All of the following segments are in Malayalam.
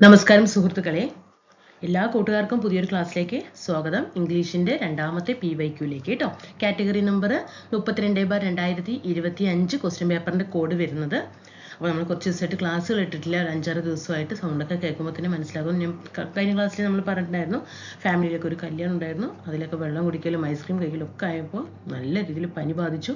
നമസ്കാരം സുഹൃത്തുക്കളെ. എല്ലാ കൂട്ടുകാർക്കും പുതിയൊരു ക്ലാസ്സിലേക്ക് സ്വാഗതം. ഇംഗ്ലീഷിന്റെ രണ്ടാമത്തെ പി വൈ ക്യൂലേക്ക് കേട്ടോ കാറ്റഗറി നമ്പർ മുപ്പത്തിരണ്ട് ബാർ രണ്ടായിരത്തി ഇരുപത്തി അഞ്ച് ക്വസ്റ്റ്യൻ പേപ്പറിന്റെ കോഡ് വരുന്നത്. അപ്പോൾ നമ്മൾ കുറച്ച് ദിവസമായിട്ട് ക്ലാസ്സുകൾ ഇട്ടിട്ടില്ല. ഒരു അഞ്ചാറ് ദിവസമായിട്ട് സൗണ്ടൊക്കെ കേൾക്കുമ്പോൾ തന്നെ മനസ്സിലാകും. ഞാൻ കഴിഞ്ഞ ക്ലാസ്സിൽ നമ്മൾ പറഞ്ഞിട്ടുണ്ടായിരുന്നു ഫാമിലിയിലൊക്കെ ഒരു കല്യാണം ഉണ്ടായിരുന്നു. അതിലൊക്കെ വെള്ളം കുടിക്കലും ഐസ്ക്രീം കഴിക്കലും ഒക്കെ ആയപ്പോൾ നല്ല രീതിയിൽ പനി ബാധിച്ചു.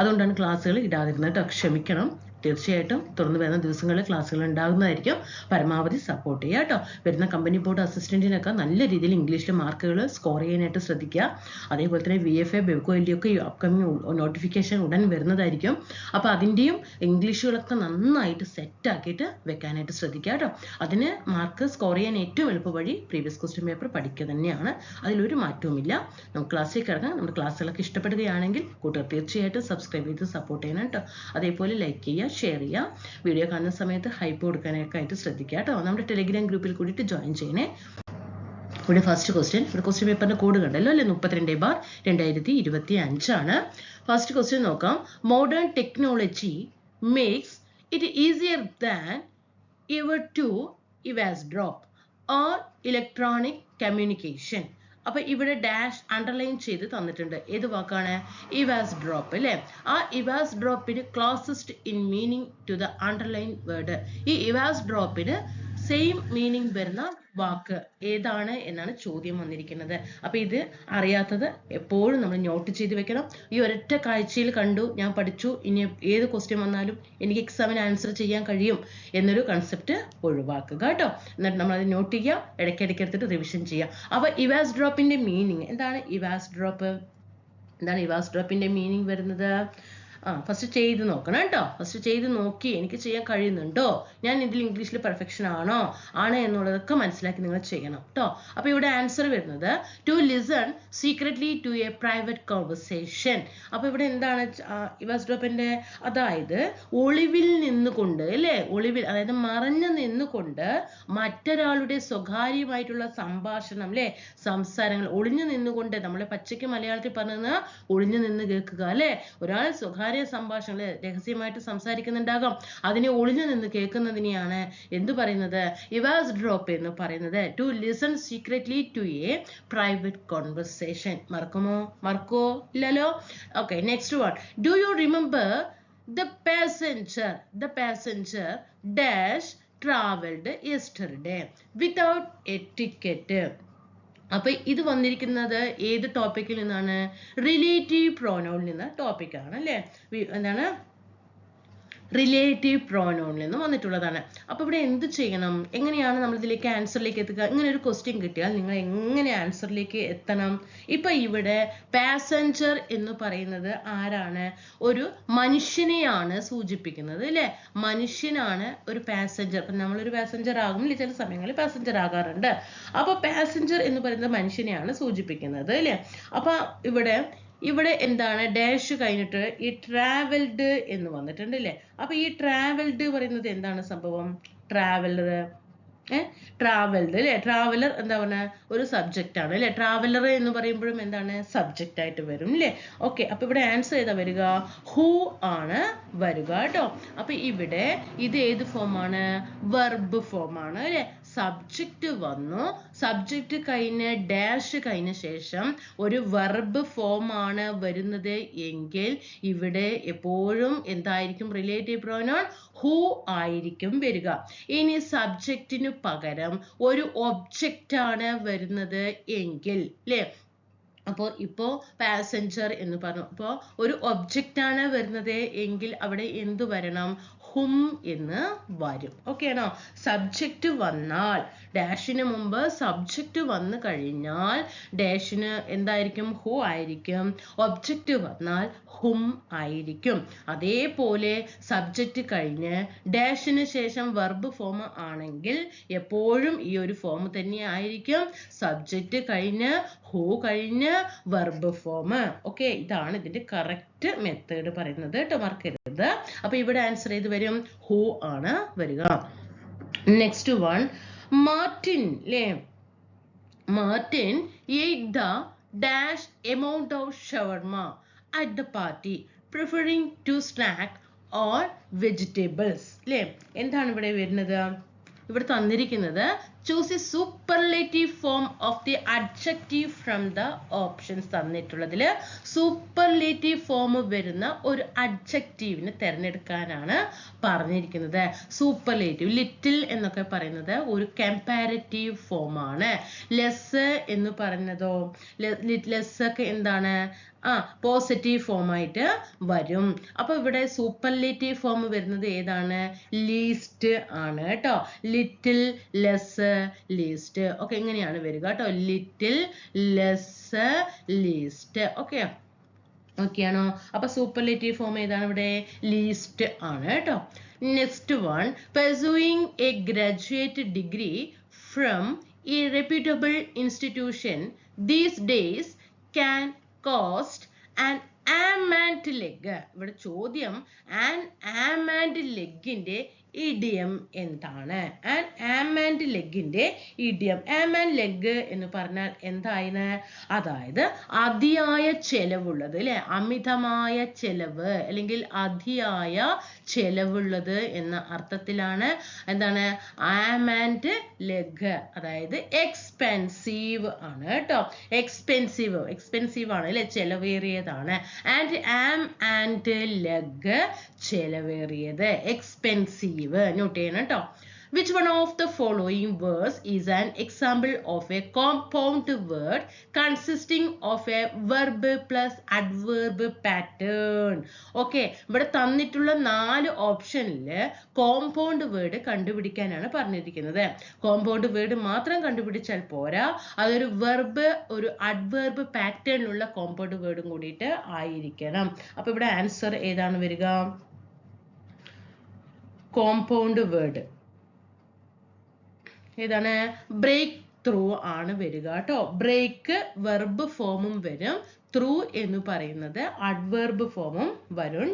അതുകൊണ്ടാണ് ക്ലാസ്സുകൾ ഇടാതിരുന്നത് ക്ഷമിക്കണം. തീർച്ചയായിട്ടും തുടർന്ന് വരുന്ന ദിവസങ്ങളിൽ ക്ലാസ്സുകൾ ഉണ്ടാകുന്നതായിരിക്കും. പരമാവധി സപ്പോർട്ട് ചെയ്യുക കേട്ടോ. വരുന്ന കമ്പനി ബോർഡ് അസിസ്റ്റന്റിനൊക്കെ നല്ല രീതിയിൽ ഇംഗ്ലീഷിലെ മാർക്കുകൾ സ്കോർ ചെയ്യാനായിട്ട് ശ്രദ്ധിക്കുക. അതേപോലെ തന്നെ വി എഫ് എ ബെവ്കോ ഒക്കെ അപ്കമിങ് നോട്ടിഫിക്കേഷൻ ഉടൻ വരുന്നതായിരിക്കും. അപ്പോൾ അതിന്റെയും ഇംഗ്ലീഷുകളൊക്കെ നന്നായിട്ട് സെറ്റ് ആക്കിയിട്ട് വെക്കാനായിട്ട് ശ്രദ്ധിക്കുക കേട്ടോ. അതിന് മാർക്ക് സ്കോർ ചെയ്യാൻ ഏറ്റവും എളുപ്പ വഴി പ്രീവിയസ് ക്വസ്റ്റ്യൻ പേപ്പർ പഠിക്കുക തന്നെയാണ്. അതിലൊരു മാറ്റവുമില്ല. നമുക്ക് ക്ലാസ്സിൽ കിടക്കാം നമ്മുടെ ക്ലാസ്സുകളൊക്കെ ഇഷ്ടപ്പെടുകയാണെങ്കിൽ കൂട്ടുകാർ തീർച്ചയായിട്ടും സബ്സ്ക്രൈബ് ചെയ്ത് സപ്പോർട്ട് ചെയ്യണം കേട്ടോ. അതേപോലെ ലൈക്ക് ചെയ്യുക ഷെയർ ചെയ്യുക വീഡിയോ കാണുന്ന സമയത്ത് ഹൈപ്പ് കൊടുക്കാനൊക്കെ ആയിട്ട് ശ്രദ്ധിക്കുക കേട്ടോ. നമ്മുടെ ടെലിഗ്രാം ഗ്രൂപ്പിൽ കൂടിയിട്ട് ജോയിൻ ചെയ്യണേ. ഇവിടെ ഫസ്റ്റ് ക്വസ്റ്റ്യൻ ഇവിടെ ക്വസ്റ്റ്യൻ പേപ്പറിന്റെ കോഡ് കണ്ടല്ലോ അല്ലെ? മുപ്പത്തിരണ്ട് ബാർ രണ്ടായിരത്തി ഇരുപത്തി അഞ്ചാണ് ഫസ്റ്റ് ക്വസ്റ്റ്യൻ നോക്കാം. Modern technology makes it easier than ever to eavesdrop or electronic communication അപ്പൊ ഇവിടെ ഡാഷ് അണ്ടർലൈൻ ചെയ്ത് തന്നിട്ടുണ്ട്. ഏത് വാക്കാണ്? ഇവാസ് ഡ്രോപ്പ് അല്ലേ? ആ ഇവാസ് ഡ്രോപ്പിന് closest in meaning to the underline word ഈ ഇവാസ് ഡ്രോപ്പിന് സെയിം മീനിങ് വരുന്ന വാക്ക് ഏതാണ് എന്നാണ് ചോദ്യം വന്നിരിക്കുന്നത്. അപ്പൊ ഇത് അറിയാത്തത് എപ്പോഴും നമ്മൾ നോട്ട് ചെയ്ത് വെക്കണം. ഈ ഒരൊറ്റ കാഴ്ചയിൽ കണ്ടു ഞാൻ പഠിച്ചു ഇനി ഏത് ക്വസ്റ്റ്യൻ വന്നാലും എനിക്ക് എക്സാമിന് ആൻസർ ചെയ്യാൻ കഴിയും എന്നൊരു കൺസെപ്റ്റ് ഒഴിവാക്കുക കേട്ടോ. എന്നിട്ട് നമ്മൾ അത് നോട്ട് ചെയ്യുക ഇടയ്ക്കിടയ്ക്ക് എടുത്തിട്ട് റിവിഷൻ ചെയ്യുക. അപ്പൊ ഇവാസ് ഡ്രോപ്പിന്റെ മീനിങ് എന്താണ് ഇവാസ് ഡ്രോപ്പ് എന്താണ് ഇവാസ് ഡ്രോപ്പിന്റെ മീനിങ് വരുന്നത്? ആ ഫസ്റ്റ് ചെയ്ത് നോക്കണം കേട്ടോ. ഫസ്റ്റ് ചെയ്ത് നോക്കി എനിക്ക് ചെയ്യാൻ കഴിയുന്നുണ്ടോ? ഞാൻ ഇതിൽ ഇംഗ്ലീഷിൽ പെർഫെക്ഷൻ ആണോ? ആണ് എന്നുള്ളതൊക്കെ മനസ്സിലാക്കി നിങ്ങൾ ചെയ്യണം കേട്ടോ അപ്പൊ ഇവിടെ ആൻസർ വരുന്നത് to listen secretly to a private conversation അപ്പൊ ഇവിടെ എന്താണ് ഇവാസ് ഡ്രോപ്പിന്റെ അതായത് ഒളിവിൽ നിന്നുകൊണ്ട് അല്ലേ? ഒളിവിൽ അതായത് മറഞ്ഞു നിന്നുകൊണ്ട് മറ്റൊരാളുടെ സ്വകാര്യമായിട്ടുള്ള സംഭാഷണം അല്ലേ? സംസാരങ്ങൾ ഒളിഞ്ഞു നിന്നുകൊണ്ട് നമ്മളെ പച്ചയ്ക്ക് മലയാളത്തിൽ പറഞ്ഞാൽ ഒളിഞ്ഞു നിന്ന് കേൾക്കുക അല്ലേ? ഒരാൾ സ്വകാര്യ സംഭാഷണങ്ങൾ രഹസ്യമായിട്ട് സംസാരിക്കുന്നുണ്ടാകാം. അതിനെ ഒളിഞ്ഞു നിന്ന് കേൾക്കുന്നതിനെയാണ് എന്ത് പറയുന്നത്? ഇവാസ് ഡ്രോപ്പ് എന്ന് പറയുന്നത്. To listen secretly to a private conversation മറക്കുമോ? മറക്കോ ഇല്ലല്ലോ? Okay next one do you remember the passenger the passenger dash travelled yesterday without a ticket അപ്പൊ ഇത് വന്നിരിക്കുന്നത് ഏത് ടോപ്പിക്കിൽ നിന്നാണ്? റിലേറ്റീവ് പ്രോനൗണിൽ നിന്ന് ടോപ്പിക്കാണ് അല്ലേ? എന്താണ്? റിലേറ്റീവ് പ്രോനൗണിൽ നിന്ന് വന്നിട്ടുള്ളതാണ്. അപ്പൊ ഇവിടെ എന്ത് ചെയ്യണം? എങ്ങനെയാണ് നമ്മൾ ഇതിലേക്ക് ആൻസറിലേക്ക് എത്തുക? ഇങ്ങനെ ഒരു ക്വസ്റ്റ്യൻ കിട്ടിയാൽ നിങ്ങൾ എങ്ങനെ ആൻസറിലേക്ക് എത്തണം? ഇപ്പൊ ഇവിടെ പാസഞ്ചർ എന്ന് പറയുന്നത് ആരാണ്? ഒരു മനുഷ്യനെയാണ് സൂചിപ്പിക്കുന്നത് അല്ലെ? മനുഷ്യനാണ് ഒരു പാസഞ്ചർ അപ്പൊ നമ്മളൊരു പാസഞ്ചർ ആകും ഇല്ല ചില സമയങ്ങളിൽ പാസഞ്ചർ ആകാറുണ്ട്. അപ്പൊ പാസഞ്ചർ എന്ന് പറയുന്നത് മനുഷ്യനെയാണ് സൂചിപ്പിക്കുന്നത് അല്ലെ? അപ്പൊ ഇവിടെ ഇവിടെ എന്താണ് ഡാഷ് കഴിഞ്ഞിട്ട് ഈ ട്രാവൽഡ് എന്ന് വന്നിട്ടുണ്ട് അല്ലേ അപ്പൊ ഈ ട്രാവൽഡ് പറയുന്നത് എന്താണ് സംഭവം? ട്രാവലർ ഏ? ട്രാവൽഡ് അല്ലേ ട്രാവലർ എന്താ പറഞ്ഞ? ഒരു സബ്ജക്റ്റ് ആണ് അല്ലേ ട്രാവലർ എന്ന് പറയുമ്പോഴും എന്താണ്? സബ്ജക്റ്റ് ആയിട്ട് വരും അല്ലേ ഓക്കെ അപ്പൊ ഇവിടെ ആൻസർ ഏതാ വരിക? ഹൂ ആണ് വരിക കേട്ടോ അപ്പൊ ഇവിടെ ഇത് ഏത് ഫോം ആണ്? വെർബ് ഫോം ആണ് അല്ലേ സബ്ജക്റ്റ് വന്നു. സബ്ജക്റ്റ് കഴിഞ്ഞ് ഡാഷ് കഴിഞ്ഞ ശേഷം ഒരു വെർബ് ആണ് വരുന്നത് എങ്കിൽ ഇവിടെ എപ്പോഴും എന്തായിരിക്കും റിലേറ്റീവ് പ്രോനോൺ ഹൂ ആയിരിക്കും വരിക. ഇനി സബ്ജക്റ്റിന് പകരം ഒരു ഒബ്ജക്റ്റ് ആണ് വരുന്നത് എങ്കിൽ ല്ലേ? അപ്പോൾ ഇപ്പോൾ പാസഞ്ചർ എന്ന് പറഞ്ഞു. അപ്പോൾ ഒരു ഒബ്ജക്റ്റ് ആണ് വരുന്നത് എങ്കിൽ അവിടെ എന്ത് വരണം? ഹും എന്ന് വരും. ഓക്കെ ആണോ? സബ്ജക്റ്റ് വന്നാൽ ഡാഷിന് മുമ്പ് സബ്ജക്റ്റ് വന്നു കഴിഞ്ഞാൽ ഡാഷിന് എന്തായിരിക്കും? ഹു ആയിരിക്കും? ഒബ്ജക്റ്റ് വന്നാൽ ഹും ആയിരിക്കും. അതേപോലെ സബ്ജക്റ്റ് കഴിഞ്ഞ് ഡാഷിന് ശേഷം വെർബ് ഫോം ആണെങ്കിൽ എപ്പോഴും ഈ ഒരു ഫോം തന്നെ ആയിരിക്കും. സബ്ജക്റ്റ് കഴിഞ്ഞ് ഹു കഴിഞ്ഞ് വെർബ് ഫോം ഓക്കെ ഇതാണ് ഇതിന്റെ കറക്റ്റ് മെത്തേഡ് പറയുന്നത് കേട്ടോ മറക്കരുത് അപ്പൊ ഇവിടെ ആൻസർ ചെയ്ത് വരും? ഹൂ ആണ് വരിക. Next one Martin lay Martin ate the dash amount of shawarma at the party preferring to snack or vegetables. അല്ലേ എന്താണ് ഇവിടെ വരുന്നത്? ഇവിടെ തന്നിരിക്കുന്നത് choose a superlative form of the adjective from the options തന്നിട്ടുള്ളതിൽ superlative form വരുന്ന ഒരു അഡ്ജക്റ്റീവിനെ തിരഞ്ഞെടുക്കാനാണ് പറഞ്ഞിരിക്കുന്നത്. സൂപ്പർലേറ്റീവ് ലിറ്റിൽ എന്നൊക്കെ പറയുന്നത് ഒരു കമ്പാരറ്റീവ് ഫോമാണ് ലെസ് എന്ന് പറയുന്നതോ ലെസ് ഒക്കെ എന്താണ്? ആ പോസിറ്റീവ് ഫോം ആയിട്ട് വരും. അപ്പൊ ഇവിടെ സൂപ്പർലേറ്റീവ് ഫോം വരുന്നത് ഏതാണ്? ലീസ്റ്റ് ആണ് കേട്ടോ. ലിറ്റിൽ ലെസ് ലീസ്റ്റ് ഓക്കെ എങ്ങനെയാണ് വരിക കേട്ടോ. ലിറ്റിൽ ലെസ് ലീസ്റ്റ് ഓക്കെ ഓക്കെയാണോ അപ്പൊ സൂപ്പർലേറ്റീവ് ഫോം ഏതാണ് ഇവിടെ? ലീസ്റ്റ് ആണ് കേട്ടോ. Next one pursuing a graduate degree from a reputable institution these days can cost and arm and leg ഇവിടെ ചോദ്യം ആൻഡ് ആം ആൻഡ് ലെഗിന്റെ ഇഡിയം എന്താണ്? ആൻഡ് ആം ആൻഡ് ലെഗിന്റെ ഇഡിയം. ആം ആൻഡ് ലെഗ് എന്ന് പറഞ്ഞാൽ എന്തായിന്? അതായത് അതിയായ ചെലവുള്ളത് അല്ലെ? അമിതമായ ചെലവ് അല്ലെങ്കിൽ അതിയായ ചെലവുള്ളത് എന്ന അർത്ഥത്തിലാണ് എന്താണ്? ആം ആൻഡ് ലെഗ് അതായത് എക്സ്പെൻസീവ് ആണ് കേട്ടോ. എക്സ്പെൻസീവ് എക്സ്പെൻസീവ് ആണ് അല്ലെ? ചെലവേറിയതാണ്. ആൻഡ് ആം ആൻഡ് ലെഗ് ചെലവേറിയത്. എക്സ്പെൻസീവ് നോട്ട് ചെയ്യണം കേട്ടോ Which one of the following words is an example of a compound word consisting of a verb plus adverb pattern? Okay ഇവിടെ തന്നിട്ടുള്ള നാല് ഓപ്ഷനിൽ കോമ്പൗണ്ട് വേർഡ് കണ്ടുപിടിക്കാനാണ് പറഞ്ഞിരിക്കുന്നത്. കോമ്പൗണ്ട് വേർഡ് മാത്രം കണ്ടുപിടിച്ചാൽ പോരാ. അതൊരു വെർബ് ഒരു അഡ്വേർബ് പാറ്റേണിലുള്ള കോമ്പൗണ്ട് വേർഡും കൂടിയിട്ട് ആയിരിക്കണം. അപ്പൊ ഇവിടെ ആൻസർ ഏതാണ് വരിക? കോമ്പൗണ്ട് വേർഡ് ഏതാണ്? ബ്രേക്ക് ത്രൂ ആണ് വരിക കേട്ടോ. ബ്രേക്ക് വെർബ് ഫോമും വരും. ത്രൂ എന്ന് പറയുന്നത് അഡ്വേർബ് ഫോമും വരും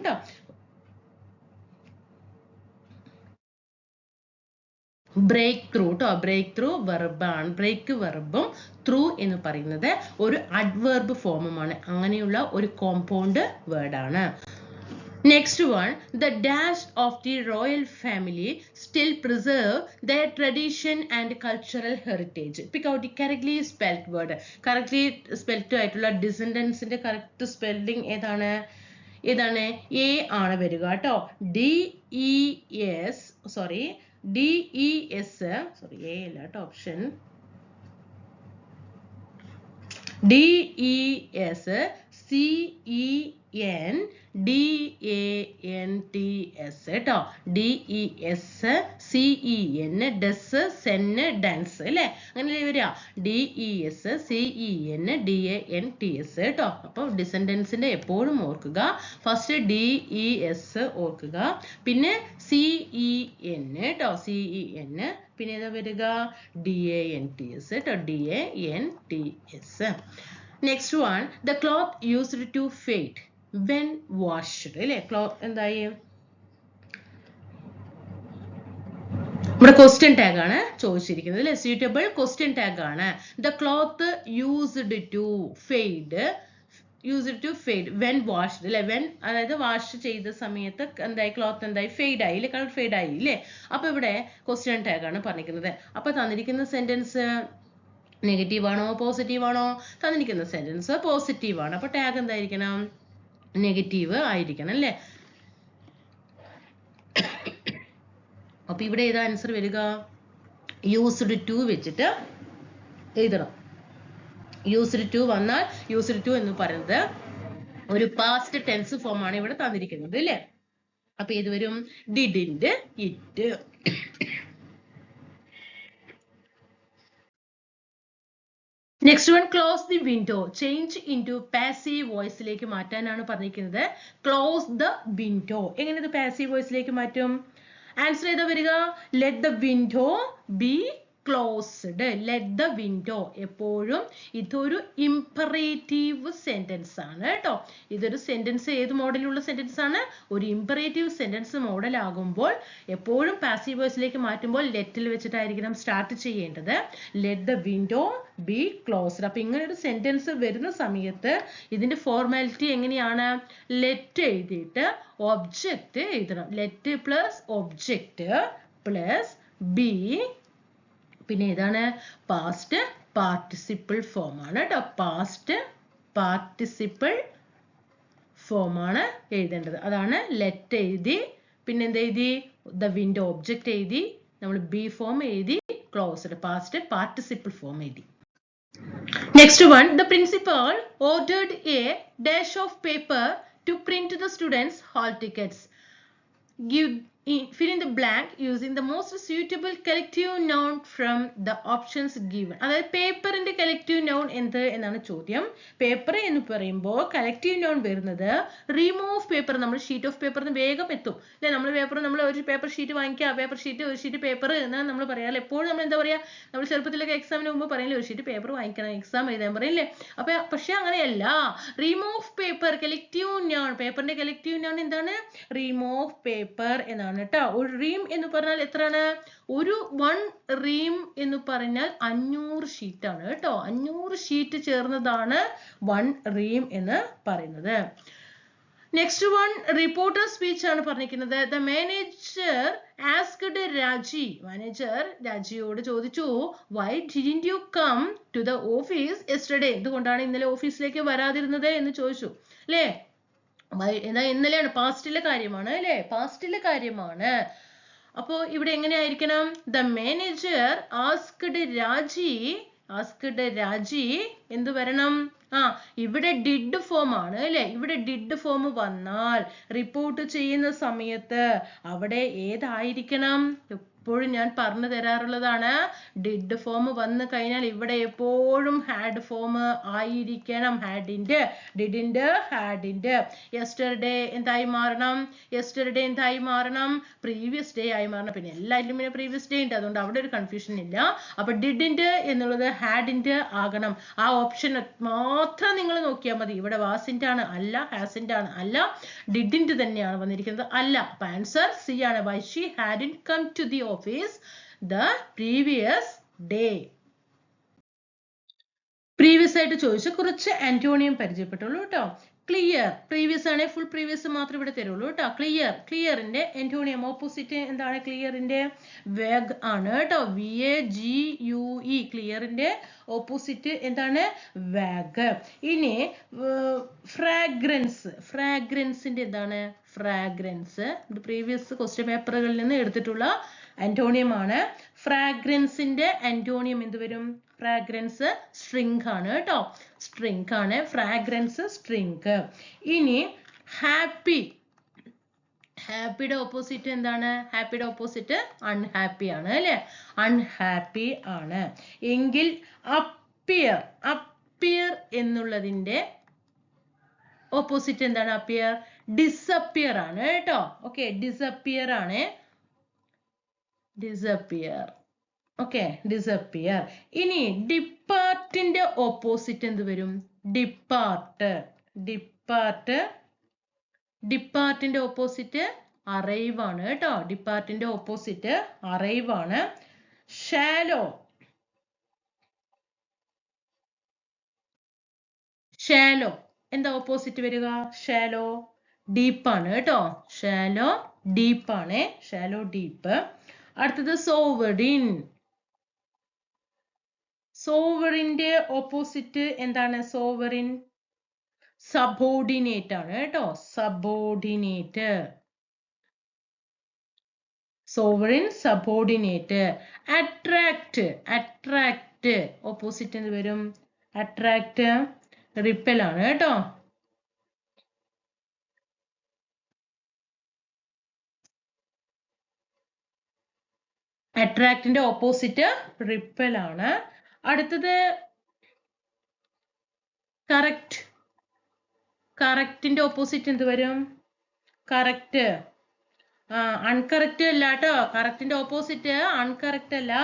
ബ്രേക്ക് ത്രൂ കേട്ടോ ബ്രേക്ക് ത്രൂ വെർബാണ് ബ്രേക്ക് വെർബും ത്രൂ എന്ന് പറയുന്നത് ഒരു അഡ്വേർബ് ഫോമുമാണ് അങ്ങനെയുള്ള ഒരു കോമ്പൗണ്ട് വേർഡാണ് Next one, the dash of the royal family still preserve their tradition and cultural heritage. Pick out the correctly spelled word. Correctly spelled ആയിട്ടുള്ള ഡിസെൻഡൻസിന്റെ കറക്റ്റ് സ്പെല്ലിംഗ് ഏതാണ് ഏതാണ് എ ആണ് വരിക കേട്ടോ D E S sorry D E S sorry A അല്ല കേട്ടോ option D E S C E N D A N T S കേട്ടോ D E S C E N descendants അല്ലേ? അങ്ങനെ വരിക? D E S C E N D A N T S കേട്ടോ അപ്പോൾ ഡിസെൻഡൻസിന്റെ എപ്പോഴും ഓർക്കുക. ഫസ്റ്റ് ഡി ഇ എസ് ഓർക്കുക. പിന്നെ സി ഇ എൻ കേട്ടോ സി ഇ എൻ പിന്നെ ഏതാ വരിക? D A N T S കേട്ടോ D A N T S next one the cloth used to fade when washed അല്ലേ? ക്ലോത്ത് എന്തായി? നമ്മുടെ ക്വസ്റ്റ്യൻ ടാഗ് ആണ് ചോദിച്ചിരിക്കുന്നത് അല്ലെ? സ്യൂട്ടബിൾ ക്വസ്റ്റ്യൻ ടാഗ് ആണ്. The cloth used to fade used to fade when washed അല്ലെ? വെൻ അതായത് വാഷ് ചെയ്ത സമയത്ത് എന്തായി? ക്ലോത്ത് എന്തായി? ഫെയ്ഡ് ആയി അല്ലെ കളർ ഫെയ്ഡ് ആയി അല്ലേ അപ്പൊ ഇവിടെ ക്വസ്റ്റ്യൻ ടാഗ് ആണ് പറഞ്ഞിരിക്കുന്നത്. അപ്പൊ തന്നിരിക്കുന്ന സെന്റൻസ് നെഗറ്റീവ് ആണോ? പോസിറ്റീവ് ആണോ? തന്നിരിക്കുന്ന സെന്റൻസ് പോസിറ്റീവ് ആണ്. അപ്പൊ ടാഗ് എന്തായിരിക്കണം? നെഗറ്റീവ് ആയിരിക്കണം അല്ലേ? അപ്പൊ ഇവിടെ ഏതാ ആൻസർ വരിക? യൂസ്ഡ് ടു വെച്ചിട്ട് എഴുതണം. യൂസ്ഡ് ടു വന്നാൽ യൂസ്ഡ് ടു എന്ന് പറയുന്നത് ഒരു പാസ്റ്റ് ടെൻസ് ഫോം ആണ് ഇവിടെ തന്നിരിക്കുന്നത് അല്ലേ? അപ്പൊ ഏത് വരും? Didn't it next one close the window change into passive വോയിസിലേക്ക് മാറ്റാനാണ് പറഞ്ഞിരിക്കുന്നത്. ക്ലോസ് ദ വിൻഡോ എങ്ങനെ ഇത് പാസീവ് വോയിസിലേക്ക് മാറ്റും? ആൻസർ ചെയ്താൽ വരിക? Let the window be closed let the window എപ്പോഴും ഇതൊരു ഇംപറേറ്റീവ് സെന്റൻസ് ആണ് കേട്ടോ. ഇതൊരു സെന്റൻസ് ഏത് മോഡലുള്ള സെന്റൻസ് ആണ്? ഒരു ഇംപറേറ്റീവ് സെന്റൻസ് മോഡൽ ആകുമ്പോൾ എപ്പോഴും പാസീവ് വോയിസിലേക്ക് മാറ്റുമ്പോൾ ലെറ്റിൽ വെച്ചിട്ടായിരിക്കണം സ്റ്റാർട്ട് ചെയ്യേണ്ടത്. Let the window be closed അപ്പൊ ഇങ്ങനെ ഒരു സെന്റൻസ് വരുന്ന സമയത്ത് ഇതിന്റെ ഫോർമാലിറ്റി എങ്ങനെയാണ്? ലെറ്റ് എഴുതിയിട്ട് ഒബ്ജക്റ്റ് എഴുതണം. Let plus object plus be പിന്നെ ഇതാണ് പാസ്റ്റ് പാർട്ടിസിപ്പിൾ ഫോം ആണ് കേട്ടോ. പാസ്റ്റ് പാർട്ടിസിപ്പിൾ ഫോം ആണ് എഴുതേണ്ടത്. അതാണ് ലെറ്റ് എഴുതി പിന്നെ എന്ത് എഴുതി? ദ വിൻഡ് ഓബ്ജക്റ്റ് എഴുതി നമ്മൾ ബി ഫോം എഴുതി ക്ലോസ്ഡ് പാസ്റ്റ് പാർട്ടിസിപ്പിൾ ഫോം എഴുതി. Next one the principal ordered a dash of paper to print the students hall tickets give fill in the blank using the most suitable collective noun from the options given. അതായത് പേപ്പറിന്റെ collective noun എന്ത് എന്നാണ് ചോദ്യം. പേപ്പർ എന്ന് പറയുമ്പോൾ collective noun വരുന്നത് റിമൂവ് പേപ്പർ നമ്മൾ ഷീറ്റ് ഓഫ് പേപ്പറിന് വേഗം എത്തും. അല്ലെ? നമ്മൾ പേപ്പർ നമ്മൾ ഒരു പേപ്പർ ഷീറ്റ് വാങ്ങിക്കുക പേപ്പർ ഷീറ്റ് ഒരു ഷീറ്റ് പേപ്പർ എന്ന് നമ്മൾ പറയാറ് എപ്പോഴും നമ്മൾ എന്താ പറയാ? നമ്മൾ ചെറുപ്പത്തിലൊക്കെ എക്സാമിന് മുമ്പ് പറയില്ലേ ഒരു ഷീറ്റ് പേപ്പർ വാങ്ങിക്കണം എക്സാം എഴുതാൻ പറയില്ലേ? അപ്പൊ പക്ഷെ അങ്ങനെയല്ല. റിമൂവ് പേപ്പർ collective noun പേപ്പറിന്റെ collective noun എന്താണ്? റിമൂവ് പേപ്പർ എന്നാണ് കേട്ടോ. ഒരു റീം എന്ന് പറഞ്ഞാൽ എത്രയാണ്? ഒരു വൺ റീം എന്ന് പറഞ്ഞാൽ അഞ്ഞൂറ് ഷീറ്റ് ആണ് കേട്ടോ. അഞ്ഞൂറ് ഷീറ്റ് ചേർന്നതാണ് വൺ റീം എന്ന് പറയുന്നത്. നെക്സ്റ്റ് വൺ റിപ്പോർട്ടർ സ്പീച്ച് ആണ് പറഞ്ഞിരിക്കുന്നത്. The manager asked Raji. Manager രാജിയോട് ചോദിച്ചു why didn't you come to the office yesterday എന്തുകൊണ്ടാണ് ഇന്നലെ ഓഫീസിലേക്ക് വരാതിരുന്നത് എന്ന് ചോദിച്ചു. അല്ലേ? ഇന്നലെയാണ് പാസ്റ്റിലെ കാര്യമാണ് അല്ലേ? പാസ്റ്റിലെ കാര്യമാണ്. അപ്പോ ഇവിടെ എങ്ങനെയായിരിക്കണം? The manager asked Raji asked Raji എന്ത് വരണം? ആ ഇവിടെ ഡിഡ് ഫോം ആണ് അല്ലെ? ഇവിടെ ഡിഡ് ഫോം വന്നാൽ റിപ്പോർട്ട് ചെയ്യുന്ന സമയത്ത് അവിടെ ഏതായിരിക്കണം? എപ്പോഴും ഞാൻ പറഞ്ഞു തരാറുള്ളതാണ്. ഡിഡ് ഫോം വന്നു കഴിഞ്ഞാൽ ഇവിടെ എപ്പോഴും ഹാഡ് ഫോം ആയിരിക്കണം. ഹാഡിന്റെ ഡിഡിന്റെ ഹാഡിന്റെ യെസ്റ്റർഡേ എന്തായി മാറണം? യെസ്റ്റർഡേ എന്തായി മാറണം? പ്രീവിയസ് ഡേ ആയി മാറണം. പിന്നെ എല്ലാറ്റിലും പിന്നെ പ്രീവിയസ് ഡേ ഉണ്ട്. അതുകൊണ്ട് അവിടെ ഒരു കൺഫ്യൂഷൻ ഇല്ല. അപ്പൊ ഡിഡിന്റെ എന്നുള്ളത് ഹാഡിന്റെ ആകണം. ആ ഓപ്ഷൻ മാത്രം നിങ്ങൾ നോക്കിയാൽ മതി. ഇവിടെ വാസിന്റെ ആണ് അല്ല ഹാസിന്റെ ആണ് അല്ല ഡിഡിന്റെ തന്നെയാണ് വന്നിരിക്കുന്നത്. അല്ല അപ്പൊ ആൻസർ സി ആണ്. Why she hadn't come to the office the previous day. Previous ആയിട്ട് ചോദിച്ച കുറച്ച് ആന്റോണിയം പരിചയപ്പെട്ടുള്ളൂ കേട്ടോ. ക്ലിയർ പ്രീവിയസ് ആണെങ്കിൽ ഫുൾ പ്രീവിയസ് മാത്രം ഇവിടെ തരുള്ളൂ കേട്ടോ. ക്ലിയർ ക്ലിയറിന്റെ ആന്റോണിയം ഓപ്പോസിറ്റ് എന്താണ് ക്ലിയറിന്റെ വേഗ് ആണ് കേട്ടോ. V A G U E ക്ലിയറിന്റെ opposite എന്താണ്? വാഗ് ഇനി ഫ്രാഗ്രൻസ് ഫ്രാഗ്രൻസിന്റെ എന്താണ്? ഫ്രാഗ്രൻസ് പ്രീവിയസ് ക്വസ്റ്റ്യൻ പേപ്പറുകളിൽ നിന്ന് എടുത്തിട്ടുള്ള ആണ് ഫ്രാഗ്രൻസിന്റെ ആന്റോണിയം എന്ത് വരും? ഫ്രാഗ്രൻസ് സ്ട്രിങ് ആണ് കേട്ടോ. സ്ട്രിങ് ആണ്. ഫ്രാഗ്രൻസ് സ്ട്രിങ് ഇനി ഹാപ്പി. ഹാപ്പിയുടെ ഓപ്പോസിറ്റ് എന്താണ്? ഹാപ്പിയുടെ ഓപ്പോസിറ്റ് അൺഹാപ്പി ആണ് അല്ലെ? അൺഹാപ്പി ആണ്. എങ്കിൽ അപ്പിയർ അപ്പിയർ എന്നുള്ളതിന്റെ ഓപ്പോസിറ്റ് എന്താണ്? അപ്പിയർ ഡിസപ്പിയർ ആണ് കേട്ടോ. ഓക്കെ ഡിസപ്പിയർ ആണ്. ഡിസപ്പിയർ ഓക്കെ ഡിസപ്പിയർ ഇനി ഡിപ്പാർട്ടിന്റെ ഓപ്പോസിറ്റ് എന്ത് വരും? ഡിപ്പാർട്ട് ഡിപ്പാർട്ട് ഡിപ്പാർട്ടിന്റെ ഓപ്പോസിറ്റ് അറൈവ് ആണ് കേട്ടോ. ഡിപ്പാർട്ടിന്റെ ഓപ്പോസിറ്റ് അറൈവ് ആണ്. ഷാലോ ഷാലോ എന്താ ഓപ്പോസിറ്റ് വരിക? ഷാലോ ഡീപ്പാണ് കേട്ടോ. ഷാലോ ഡീപ്പാണ് ഷാലോ ഡീപ്പ് അടുത്തത് സോവറിൻ സോവറിന്റെ ഓപ്പോസിറ്റ് എന്താണ്? സോവറിൻ സബോർഡിനേറ്റ് ആണ് കേട്ടോ. Subordinate sovereign subordinate attract attract opposite എന്ത് വരും? അട്രാക്ട് റിപ്പൽ ആണ് കേട്ടോ. അട്രാക്റ്റിന്റെ ഓപ്പോസിറ്റ് റിപ്പൽ ആണ്. അടുത്തത് കറക്റ്റ് കറക്റ്റിന്റെ ഓപ്പോസിറ്റ് എന്ത് വരും? കറക്റ്റ് അൺകറക്റ്റ് അല്ല കേട്ടോ കറക്റ്റിന്റെ ഓപ്പോസിറ്റ് അൺകറക്റ്റ് അല്ല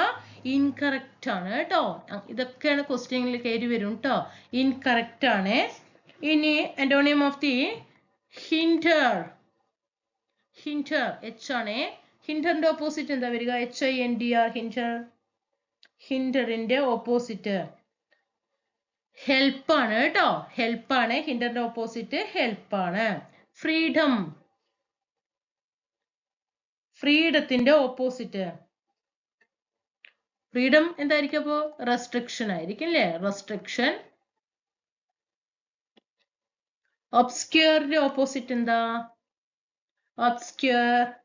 ഇൻകറക്റ്റ് ആണ് കേട്ടോ ഇതൊക്കെയാണ് ക്വസ്റ്റ്യനിൽ കയറി വരും കേട്ടോ ഇൻകറക്റ്റ് ആണ്. ഇനി antonym of the hinder hinder H ആണ്. ഹിൻഡറിന്റെ ഓപ്പോസിറ്റ് എന്താ വരിക? H I N D R hinder ഹിൻഡറിന്റെ opposite help ആണ് കേട്ടോ. ഹെൽപ്പ് ആണ്. ഹിൻഡറിന്റെ ഓപ്പോസിറ്റ് ഹെൽപ്പ് ആണ്. ഫ്രീഡം ഫ്രീഡത്തിന്റെ ഓപ്പോസിറ്റ് ഫ്രീഡം എന്തായിരിക്കും അപ്പോ? റെസ്ട്രിക്ഷൻ ആയിരിക്കും അല്ലേ റെസ്ട്രിക്ഷൻ ഒബ്സ്ക്യൂറിന്റെ ഓപ്പോസിറ്റ് എന്താ? ഒബ്സ്ക്യൂർ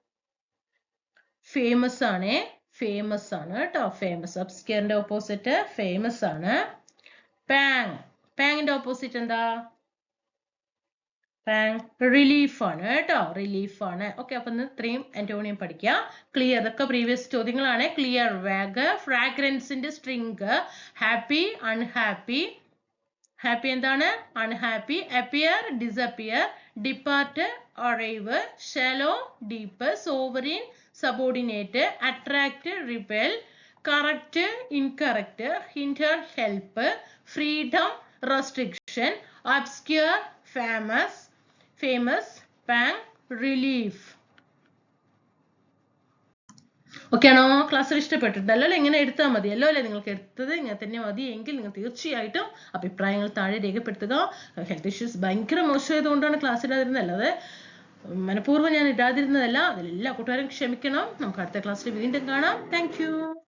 ഫേമസ് ആണേ. ഫേമസ് ആണ് കേട്ടോ. ഫേമസ് അബ്സ്കിയറിന്റെ ഓപ്പോസിറ്റ് ഫേമസ് ആണ്. പാങ് പാങ്ങിന്റെ ഓപ്പോസിറ്റ് എന്താ? പാങ് റിലീഫ് ആണ് കേട്ടോ. റിലീഫ് ആണ്. ഓക്കെ അപ്പൊ ഇത്രയും ആന്റോണിയം പഠിക്കാം. ക്ലിയർ ഇതൊക്കെ പ്രീവിയസ് ചോദ്യങ്ങളാണ്. ക്ലിയർ വാഗ് ഫ്രാഗ്രൻസിന്റെ സ്ട്രിങ് ഹാപ്പി അൺഹാപ്പി ഹാപ്പി എന്താണ്? Unhappy appear disappear depart arrive shallow deep sovereign subordinate attract repel correct incorrect hinder help freedom restriction obscure famous famous pang relief okay ആണോ ക്ലാസ്സിൽ ഇഷ്ടപ്പെട്ടിട്ടുണ്ടല്ലോ അല്ലേ ഇങ്ങനെ എടുത്താൽ മതിയല്ലോ അല്ലേ നിങ്ങൾക്ക് എടുത്തത് ഇങ്ങനെ തന്നെ മതി എങ്കിൽ നിങ്ങൾ തീർച്ചയായിട്ടും അഭിപ്രായങ്ങൾ താഴെ രേഖപ്പെടുത്തുക. ഹെൽത്ത് ഇഷ്യൂസ് ഭയങ്കര മോശമായതുകൊണ്ടാണ് ക്ലാസ് ഇടാതിരുന്നത് അല്ലാതെ മനഃപൂർവം ഞാൻ ഇടാതിരുന്നതല്ല അതിലെല്ലാ കൂട്ടുകാരും ക്ഷമിക്കണം. നമുക്ക് അടുത്ത ക്ലാസ്സിൽ വീണ്ടും കാണാം. താങ്ക്